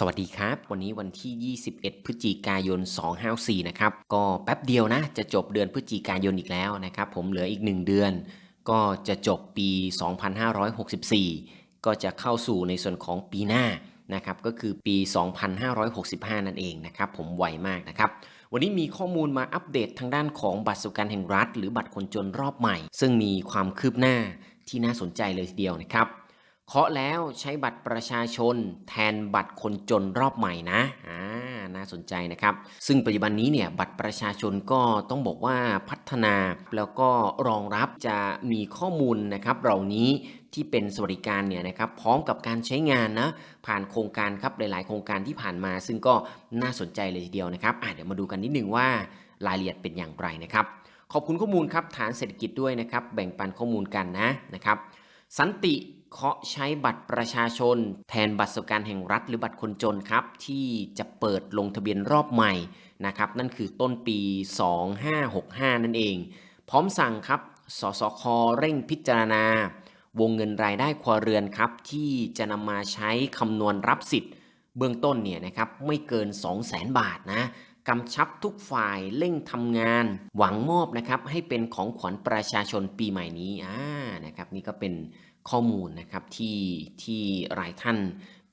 สวัสดีครับ วันนี้วันที่ 21 พฤศจิกายน 254 นะครับ ก็แป๊บเดียวนะ จะจบเดือนพฤศจิกายนอีกแล้วนะครับ ผมเหลืออีก 1 เดือน ก็จะจบปี 2564 ก็จะเข้าสู่ในส่วนของปีหน้านะครับ ก็คือปี 2565 นั่นเองนะครับ ผมไวมากนะครับ วันนี้มีข้อมูลมาอัปเดตทางด้านของบัตรสวัสดิการแห่งรัฐ หรือบัตรคนจนรอบใหม่ ซึ่งมีความคืบหน้าที่น่าสนใจเลยทีเดียวนะครับ เคาะแล้วใช้บัตรประชาชน แทนบัตรคนจนรอบใหม่นะอ่าน่าสนใจนะครับ ซึ่งปัจจุบันนี้เนี่ยบัตรประชาชนก็ต้องบอกว่าพัฒนา แล้วก็รองรับจะมีข้อมูลนะครับเหล่านี้ที่เป็นสวัสดิการเนี่ยนะครับพร้อมกับการใช้งานนะผ่านโครงการครับหลาย ๆ โครงการที่ผ่านมา ซึ่งก็น่าสนใจเลยทีเดียวนะครับเดี๋ยวมาดูกันนิดนึงว่ารายละเอียดเป็นอย่างไรนะครับ ขอบคุณข้อมูลครับฐานเศรษฐกิจด้วยนะครับ แบ่งปันข้อมูลกันนะนะครับ สันติเคาะใช้บัตรประชาชน แทนบัตรสวัสดิการแห่งรัฐหรือบัตรคนจนครับ ที่จะเปิดลงทะเบียนรอบใหม่นะครับ นั่นคือต้นปี 2565 นั่นเอง พร้อมสั่งครับสสคเร่งพิจารณา วงเงินรายได้ครัวเรือนครับ ที่จะนำมาใช้คำนวณรับสิทธิ์ เบื้องต้นเนี่ยนะครับไม่เกิน 200,000 บาทนะ กำชับทุกฝ่ายเร่งทำงาน หวังมอบนะครับให้เป็นของขวัญประชาชนปีใหม่นี้อ่านะครับนี่ก็เป็นข้อมูลนะครับที่ที่หลายท่าน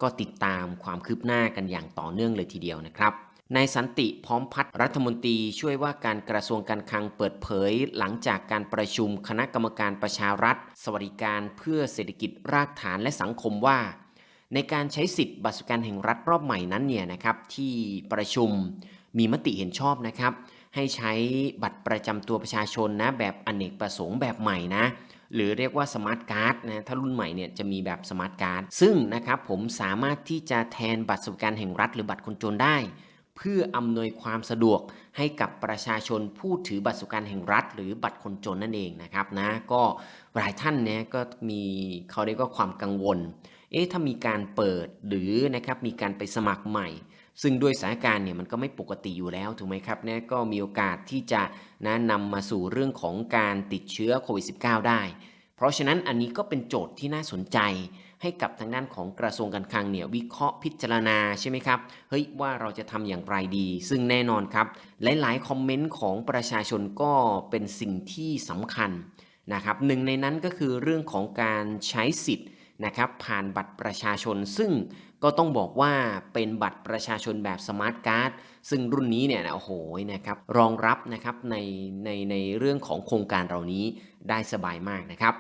ก็ติดตามความคืบหน้ากันอย่างต่อเนื่องเลยทีเดียวนะครับนายสันติพร้อมพัฒน์รัฐมนตรีช่วยว่าการกระทรวงการคลังเปิดเผย หลังจากการประชุมคณะกรรมการประชารัฐ สวัสดิการเพื่อเศรษฐกิจรากฐานและสังคมว่า ในการใช้สิทธิ์บัตรสวัสดิการแห่งรัฐรอบใหม่นั้นเนี่ยนะครับที่ประชุม มีมติเห็นชอบนะครับ ให้ใช้บัตรประจำตัวประชาชนนะแบบอเนกประสงค์แบบใหม่นะหรือเรียกว่าสมาร์ทการ์ดนะถ้ารุ่นใหม่เนี่ยจะมีแบบสมาร์ทการ์ดซึ่งนะครับผมสามารถที่จะแทนบัตรสวัสดิการแห่งรัฐหรือบัตรคนจนได้ เพื่ออำนวยความสะดวกให้กับประชาชนผู้ถือบัตรสวัสดิการแห่งรัฐ หรือบัตรคนจนนั่นเองนะครับนะก็หลายท่านเนี่ยก็มีเขาเรียกว่าความกังวลเอ๊ะถ้ามีการเปิดหรือนะครับมีการไปสมัครใหม่ ซึ่งด้วยสถานการณ์เนี่ยมันก็ไม่ปกติอยู่แล้วถูกไหมครับเนี่ยก็มีโอกาสที่จะนะนำมาสู่เรื่องของการติดเชื้อโควิด -19 ได้ เพราะฉะนั้นอันนี้ก็เป็นโจทย์ที่น่าสนใจ ให้กับทางด้านของกระทรวงการคลังเนี่ยวิเคราะห์พิจารณาใช่ไหมครับเฮ้ยว่าเราจะทำอย่างไรดี ซึ่งแน่นอนครับ หลายๆคอมเมนต์ของประชาชนก็เป็นสิ่งที่สำคัญนะครับหนึ่งในนั้นก็คือเรื่องของการใช้สิทธิ์ นะครับผ่านบัตรประชาชน ซึ่งก็ต้องบอกว่าเป็นบัตรประชาชนแบบสมาร์ทการ์ดซึ่งรุ่นนี้เนี่ยโอ้โหนะครับรองรับนะครับในในในเรื่องของโครงการเหล่านี้ได้สบายมากนะครับ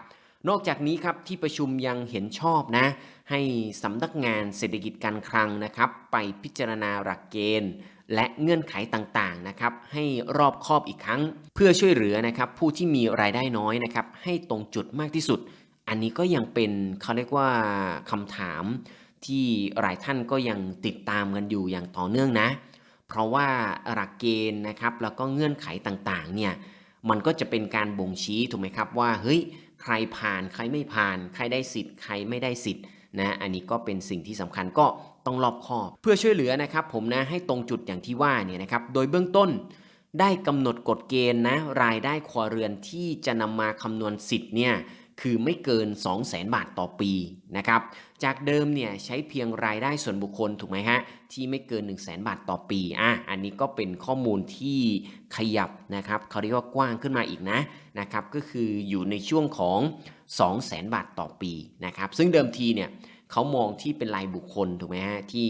นอกจากนี้ครับที่ประชุมยังเห็นชอบนะให้สำนักงานเศรษฐกิจการคลังนะครับ ไปพิจารณาหลักเกณฑ์ และเงื่อนไขต่างๆนะครับให้รอบคอบอีกครั้ง เพื่อช่วยเหลือนะครับผู้ที่มีรายได้น้อยนะครับให้ตรงจุดมากที่สุด อันนี้ก็ยังเป็นเขาเรียกว่าคำถามที่หลายท่านก็ยังติดตามกันอยู่อย่างต่อเนื่องนะ เพราะว่าหลักเกณฑ์นะครับแล้วก็เงื่อนไขต่างๆเนี่ยมันก็จะเป็นการบ่งชี้ถูกไหมครับว่าเฮ้ยใครผ่านใครไม่ผ่าน ใครได้สิทธิ์ใครไม่ได้สิทธิ์นะอันนี้ก็เป็นสิ่งที่สำคัญก็ต้องรอบคอบเพื่อช่วยเหลือนะครับผมนะให้ตรงจุดอย่างที่ว่าเนี่ยนะครับโดยเบื้องต้นได้กำหนดกฎเกณฑ์นะรายได้ครัวเรือนที่จะนำมาคำนวณสิทธิ์เนี่ย คือไม่เกิน 2 0 0 0 0 0บาทต่อปีนะครับ จากเดิมเนี่ยใช้เพียงรายได้ส่วนบุคคลถูกไหมฮะที่ไม่เกิน 1 0 0 0 0แบาทต่อปีอะอันนี้ก็เป็นข้อมูลที่ขยับนะครับเขาเรียกว่ากว้างขึ้นมาอีกนะนะครับก็คืออยู่ในช่วงของ 2 0 0 0 0 0บาทต่อปีนะครับซึ่งเดิมทีเนี่ยเขามองที่เป็นรายบุคคลถูกไหมฮะที่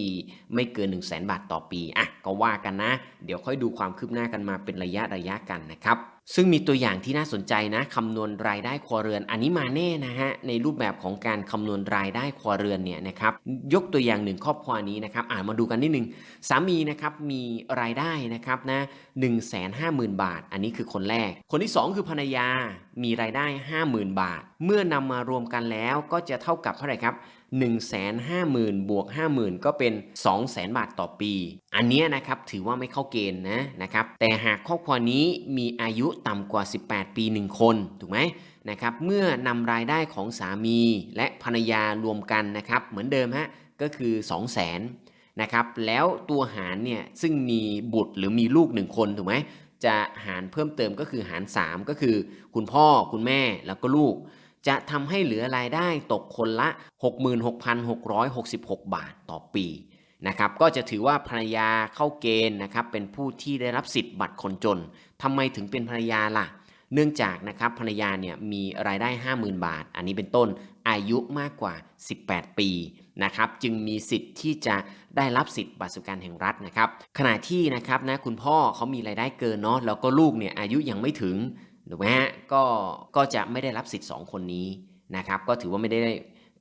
ไม่เกิน 1 0 0 0 0แบาทต่อปีอะก็ว่ากันนะ เดี๋ยวค่อยดูความคืบหน้ากันมาเป็นระยะระยะกันนะครับ ซึ่งมีตัวอย่างที่น่าสนใจนะคำนวณรายได้ครัวเรือน อันนี้มาแน่นะฮะในรูปแบบของการคำนวณรายได้ครัวเรือนเนี่ยนะครับยกตัวอย่างหนึ่งครอบครัวนี้นะครับอ่านมาดูกันนิดนึงสามีนะครับมีรายได้นะครับนะหนึ่งแสนห้าหมื่นบาท อันนี้คือคนแรก คนที่ 2 คือภรรยา มีรายได้ 50,000 บาท เมื่อนำมารวมกันแล้วก็จะเท่ากับเท่าไหร่ครับ1 5 0 0 0 0 บวก 50,000 ก็เป็น 200,000 บาทต่อปี อันนี้นะครับถือว่าไม่เข้าเกณฑ์นะนะครับแต่หากครอบครัวนี้มีอายุต่ำกว่า 18 ปี 1 คนถูกไหมนะครับเมื่อนำรายได้ของสามีและภรรยารวมกันนะครับเหมือนเดิมฮะก็คือ 200,000นะครับแล้วตัวหารเนี่ยซึ่งมีบุตรหรือมีลูก 1 คนถูกไหมจะหารเพิ่มเติมก็คือหาร 3 ก็คือ คุณพ่อคุณแม่แล้วก็ลูก จะทำให้เหลือรายได้ตกคนละ 66,666 บาทต่อปี นะครับก็จะถือว่าภรรยาเข้าเกณฑ์นะครับเป็นผู้ที่ได้รับสิทธิ์บัตรคนจนทำไมถึงเป็นภรรยาล่ะ เนื่องจากนะครับภรรยาเนี่ยมีรายได้ 50,000 บาท อันนี้เป็นต้นอายุมากกว่า 18 ปีนะครับจึงมีสิทธิ์ที่จะได้รับสิทธิ์บัตรสวัสดิการแห่งรัฐนะครับขณะที่นะครับนะคุณพ่อเขามีรายได้เกินเนาะแล้วก็ลูกเนี่ยอายุยังไม่ถึงถูกไหมฮะก็ก็จะไม่ได้รับสิทธิ์ 2 คนนี้นะครับก็ถือว่าไม่ได้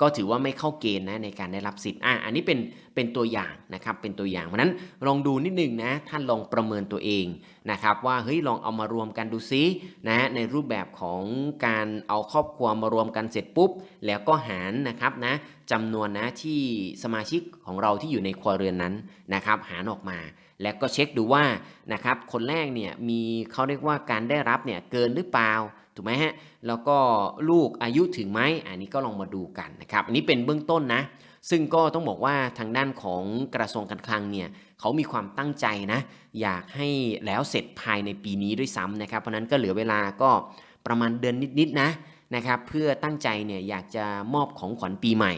ก็ถือว่าไม่เข้าเกณฑ์นะในการได้รับสิทธิ์อะอันนี้เป็นเป็นตัวอย่างนะครับเป็นตัวอย่างเพราะนั้นลองดูนิดนึงนะท่านลองประเมินตัวเองนะครับว่าเฮ้ยลองเอามารวมกันดูซินะในรูปแบบของการเอาครอบครัวมารวมกันเสร็จปุ๊บ แล้วก็หารนะครับนะจำนวนนะที่สมาชิกของเราที่อยู่ในครัวเรือนนั้นนะครับหารออกมา แล้วก็เช็คดูว่านะครับคนแรกเนี่ยมีเขาเรียกว่าการได้รับเนี่ยเกินหรือเปล่า ถูกไหมฮะแล้วก็ลูกอายุถึงไหมอันนี้ก็ลองมาดูกันนะครับอันนี้เป็นเบื้องต้นนะ ซึ่งก็ต้องบอกว่าทางด้านของกระทรวงการคลังเนี่ยเขามีความตั้งใจนะ อยากให้แล้วเสร็จภายในปีนี้ด้วยซ้ำนะครับ เพราะนั้นก็เหลือเวลาก็ประมาณเดือนนิดๆนะนะครับเพื่อตั้งใจเนี่ยอยากจะมอบของขวัญปีใหม่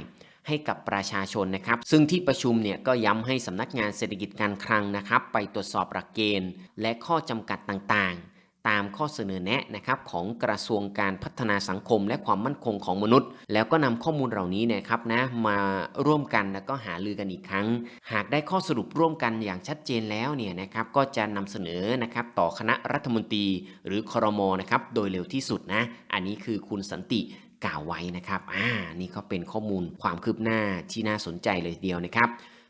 ให้กับประชาชนนะครับ ซึ่งที่ประชุมเนี่ยก็ย้ำให้สำนักงานเศรษฐกิจการคลังนะครับ ไปตรวจสอบหลักเกณฑ์ และข้อจำกัดต่างๆ ตามข้อเสนอแนะนะครับของกระทรวงการพัฒนาสังคม และความมั่นคงของมนุษย์ แล้วก็นำข้อมูลเหล่านี้นะครับนะมาร่วมกันแล้วก็หาลือกันอีกครั้ง หากได้ข้อสรุปร่วมกันอย่างชัดเจนแล้วเนี่ยนะครับก็จะนำเสนอนะครับต่อคณะรัฐมนตรีหรือครมนะครับโดยเร็วที่สุดนะ อันนี้คือคุณสันติกล่าวไว้นะครับ อ่า นี่ก็เป็นข้อมูลความคืบหน้าที่น่าสนใจเลยทีเดียวนะครับ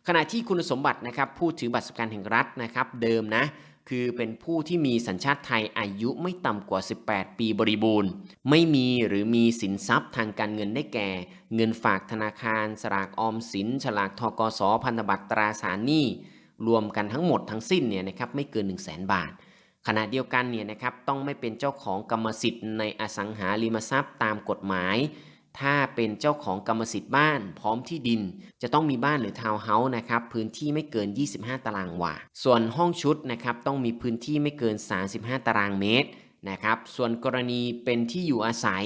ขณะที่คุณสมบัตินะครับผู้ถือบัตรสวัสดิการแห่งรัฐนะครับเดิมนะ คือเป็นผู้ที่มีสัญชาติไทยอายุไม่ต่ำกว่า 18 ปีบริบูรณ์ ไม่มีหรือมีสินทรัพย์ทางการเงินได้แก่ เงินฝากธนาคาร สลากออมสิน ฉลากทกสพันธบัตรตราสารหนี้ รวมกันทั้งหมดทั้งสิ้นเนี่ยนะครับไม่เกิน 1 0 0 0 0แบาท ขณะเดียวกันเนี่ยนะครับต้องไม่เป็นเจ้าของกรรมสิทธิ์ในอสังหาริมทรัพย์ตามกฎหมาย ถ้าเป็นเจ้าของกรรมสิทธิ์บ้านพร้อมที่ดิน จะต้องมีบ้านหรือทาวน์เฮาส์นะครับพื้นที่ไม่เกิน 25 ตารางวา ส่วนห้องชุดนะครับต้องมีพื้นที่ไม่เกิน 35 ตารางเมตรนะครับ ส่วนกรณีเป็นที่อยู่อาศัย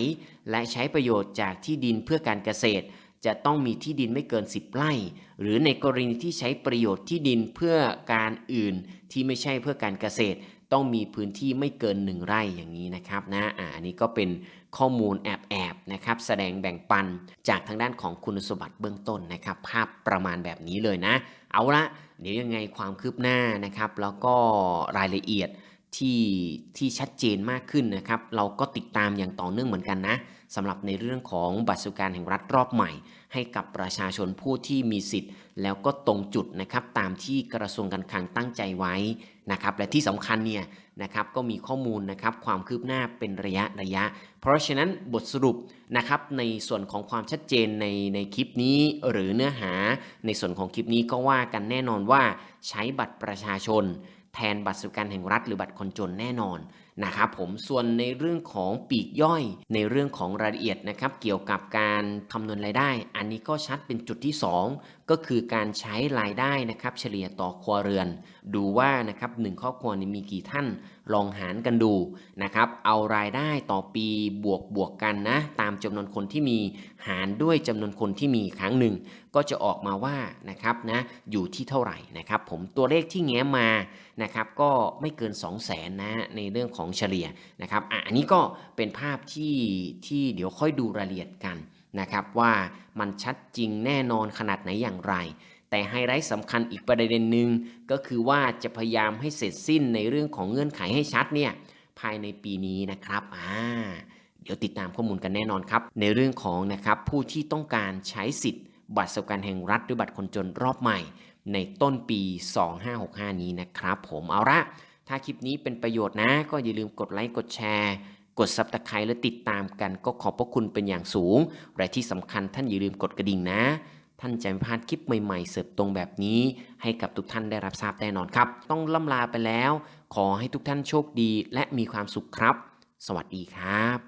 และใช้ประโยชน์จากที่ดินเพื่อการเกษตร จะต้องมีที่ดินไม่เกิน 10 ไร่ หรือในกรณีที่ใช้ประโยชน์ที่ดินเพื่อการอื่นที่ไม่ใช่เพื่อการเกษตร ต้องมีพื้นที่ไม่เกิน 1 ไร่อย่างนี้นะครับนะอ่าอันนี้ก็เป็นข้อมูลแอบแอบนะครับแสดงแบ่งปันจากทางด้านของคุณสมบัติเบื้องต้นนะครับ ภาพประมาณแบบนี้เลยนะ เอาละเดี๋ยวยังไงความคืบหน้านะครับ แล้วก็รายละเอียดที่ที่ชัดเจนมากขึ้นนะครับ เราก็ติดตามอย่างต่อเนื่องเหมือนกันนะ สำหรับในเรื่องของบัตรสวัสดิการแห่งรัฐรอบใหม่ ให้กับประชาชนผู้ที่มีสิทธิ์ แล้วก็ตรงจุดนะครับตามที่กระทรวงการคลังตั้งใจไว้นะครับและที่สำคัญเนี่ยนะครับก็มีข้อมูลนะครับความคืบหน้าเป็นระยะระยะ เพราะฉะนั้นบทสรุปนะครับในส่วนของความชัดเจนในในคลิปนี้หรือเนื้อหาในส่วนของคลิปนี้ก็ว่ากันแน่นอนว่าใช้บัตรประชาชน แทนบัตรสวัสดิการแห่งรัฐหรือบัตรคนจนแน่นอน นะครับผมส่วนในเรื่องของปีกย่อย ในเรื่องของรายละเอียดนะครับเกี่ยวกับการคำนวณรายได้ อันนี้ก็ชัดเป็นจุดที่ 2 ก็คือการใช้รายได้นะครับ เฉลี่ยต่อครัวเรือน ดูว่านะครับหนึ่งครอบครัวนี้มีกี่ท่านลองหารกันดูนะครับ เอารายได้ต่อปีบวกบวกกันนะ ตามจำนวนคนที่มีหารด้วยจำนวนคนที่มีครั้งหนึ่ง ก็จะออกมาว่านะครับนะอยู่ที่เท่าไหร่นะครับ ผมตัวเลขที่แง้มมานะครับ ก็ไม่เกิน 2 0 0แสนนะในเรื่องของเฉลี่ยนะครับอะอันนี้ก็เป็นภาพที่ที่เดี๋ยวค่อยดูรายละเอียดกัน นะครับว่ามันชัดจริงแน่นอนขนาดไหนอย่างไร แต่ไฮไลท์สำคัญอีกประเด็นหนึ่งก็คือว่าจะพยายามให้เสร็จสิ้นในเรื่องของเงื่อนไขให้ชัดเนี่ยภายในปีนี้นะครับอ่าเดี๋ยวติดตามข้อมูลกันแน่นอนครับ ในเรื่องของนะครับผู้ที่ต้องการใช้สิทธิ์ บัตรสวัสดิการแห่งรัฐหรือบัตรคนจนรอบใหม่ ในต้นปี 2565 นี้นะครับ ผมเอาละถ้าคลิปนี้เป็นประโยชน์นะ ก็อย่าลืมกดไลค์กดแชร์ กดซับตะไคร้และติดตามกันก็ขอบพระคุณเป็นอย่างสูง และที่สำคัญท่านอย่าลืมกดกระดิ่งนะ ท่านจะไม่พลาดคลิปใหม่ๆ เสิร์ฟตรงแบบนี้ ให้กับทุกท่านได้รับทราบแน่นอนครับ ต้องล่ำลาไปแล้ว ขอให้ทุกท่านโชคดีและมีความสุขครับ สวัสดีครับ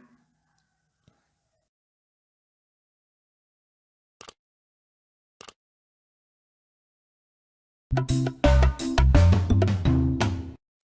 you